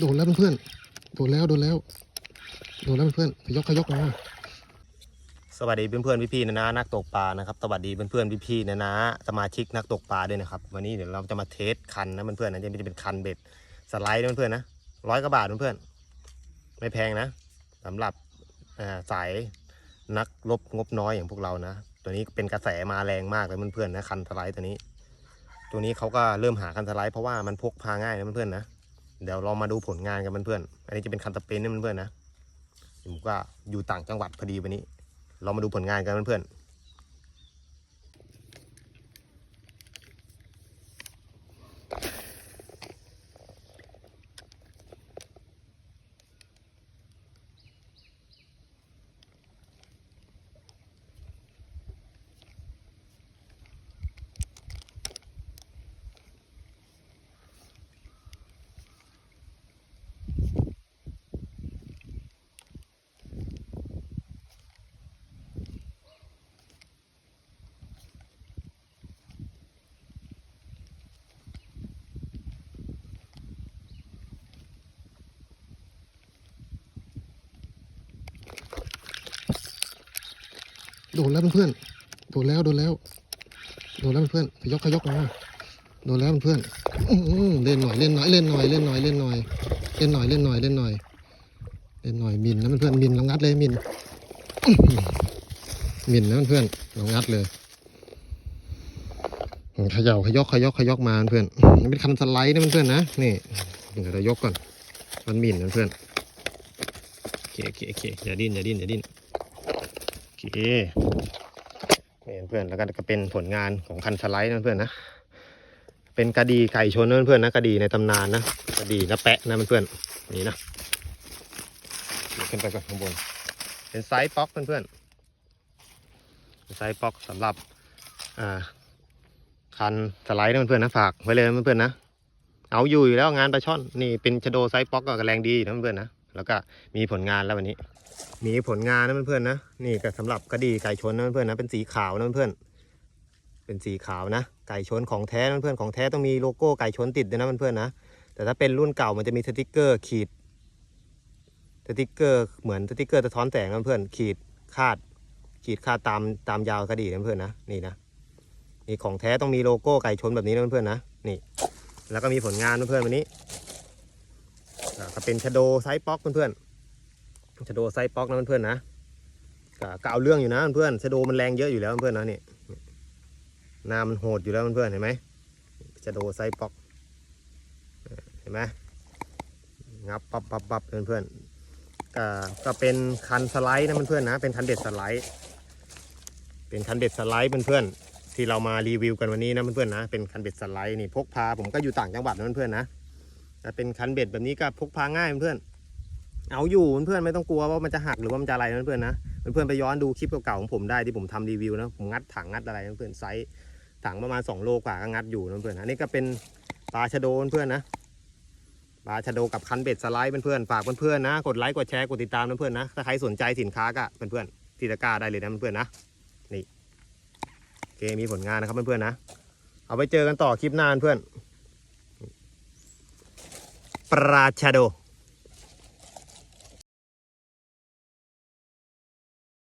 โดนแล้วเพื่อนๆโดนแล้วโดนแล้วโดนแล้วเพื่อนๆขยกขยกมาสวัสดีเพื่อนๆพี่ๆนะนะนักตกปลานะครับสวัสดีเพื่อนๆพี่ๆนะนะสมาชิกนักตกปลาด้วยนะครับ วันนี้เดี๋ยวเราจะมาเทสคันนะเพื่อนๆนะจะเป็นคันเบ็ดสไลด์นะเพื่อนๆนะร้อยกว่าบาทเพื่อนๆไม่แพงนะสำหรับสายนักลบงบน้อยอย่างพวกเรานะ ตัวนี้เป็นกระแสมาแรงมากเลยเพื่อนๆนะคันสไลด์ตัวนี้ ตัวนี้เขาก็เริ่มหาคันสไลด์เพราะว่ามันพกพาง่ายนะเพื่อนๆนะ เดี๋ยวเรามาดูผลงานกันเพื่อนๆอันนี้จะเป็นคันสเปนนะเพื่อนๆนะผมก็อยู่ต่างจังหวัดพอดีวันนี้ เรามาดูผลงานกันเพื่อน โดนแล้วเพื่อนๆโดนแล้วโดนแล้วโดนแล้วเพื่อนๆขยกขยกมาโดนแล้วเพื่อนๆเล่นหน่อยเล่นหน่อยเล่นหน่อยเล่นหน่อยเล่นหน่อยเล่นหน่อยเล่นหน่อยเล่นหน่อยเล่นหน่อยมินนะเพื่อนๆมินเรางัดเลยมินมินนะเพื่อนๆเรางัดเลยขย่าขยกขยกขยกมาเพื่อนมันเป็นคันสไลด์นะเพื่อนๆนะนี่เดี๋ยวเรายกก่อนมันมินนะเพื่อนโอเคโอเคโอเคอย่าดิ้นอย่าดิ้นอย่าดิ้น เนี่เพื่อนแล้วก็เป็นผลงานของคันสไลด์นะเพื่อนนะ เป็นกระดีไก่ชนนะเพื่อนนะกระดีในตำนานนะกระดีนะแปะนะเพื่อนนี่นะขึ้นไปก่อนข้างบน เป็นไซส์ป๊อกเพื่อนๆเป็นไซส์ป๊อกสำหรับอ่าคันสไลด์นะเพื่อนๆนะฝากไว้เลยนะเพื่อนๆนะเอาอยู่อยู่แล้วงานปลาช่อนนี่เป็นชะโดไซส์ป๊อกก็แรงดีนะเพื่อนๆนะ แล้วก็มีผลงานแล้ววันนี้ มีผลงานนะเพื่อนๆนะนี่ก็สำหรับกระดีไก่ชนนะเพื่อนๆนะเป็นสีขาวนะเพื่อนๆเป็นสีขาวนะ ไก่ชนของแท้นะเพื่อนๆของแท้ต้องมีโลโก้ไก่ชนติดด้วยนะเพื่อนๆนะแต่ถ้าเป็นรุ่นเก่ามันจะมีสติกเกอร์ขีดสติกเกอร์เหมือนสติกเกอร์สะท้อนแสงนะเพื่อนขีดคาด ขีดคาดตามตามยาวกระดีนะเพื่อนๆนะนี่นะนี่ของแท้ต้องมีโลโก้ไก่ชนแบบนี้นะเพื่อนๆนะนี่ แล้วก็มีผลงานเพื่อนๆวันนี้ ก็เป็นชโดไซป๊อกเพื่อนๆชโดไซป๊อกนะเพื่อนๆนะก็ก็เอาเรื่องอยู่นะเพื่อนๆชโดมันแรงเยอะอยู่แล้วเพื่อนๆนะนี่น้ามันโหดอยู่แล้วเพื่อนๆเห็นไหมชโดไซป๊อกเห็นไหมงับปับปับปับเพื่อนๆก็ก็เป็นคันสไลด์นะเพื่อนๆนะ เป็นคันเด็ดสไลด์ เป็นคันเด็ดสไลด์เพื่อนๆที่เรามารีวิวกันวันนี้นะเพื่อนๆนะ เป็นคันเบ็ดสไลด์นี่พกพาผมก็อยู่ต่างจังหวัดนะเพื่อนๆนะ แต่เป็นคันเบ็ดแบบนี้ก็พกพาง่ายเพื่อนเอาอยู่เพื่อนไม่ต้องกลัวว่ามันจะหักหรือว่ามันจะอะไรเพื่อนนะเพื่อนไปย้อนดูคลิปเก่าๆของผมได้ที่ผมทำรีวิวนะผมงัดถังงัดอะไรเพื่อนไซส์ถังประมาณ2โลกว่าก็งัดอยู่นะเพื่อนอันนี้ก็เป็นปลาชะโดเพื่อนนะปลาชะโดกับคันเบ็ดสไลด์เพื่อนๆฝากเพื่อนๆนะ กดไลค์กดแชร์กดติดตามเพื่อนๆนะถ้าใครสนใจสินค้าก็เพื่อนๆที่ตะกาได้เลยนะเพื่อนๆนะนี่โอเคมีผลงานนะครับเพื่อนๆนะ เอาไปเจอกันต่อคลิปหน้าเพื่อน Prachado.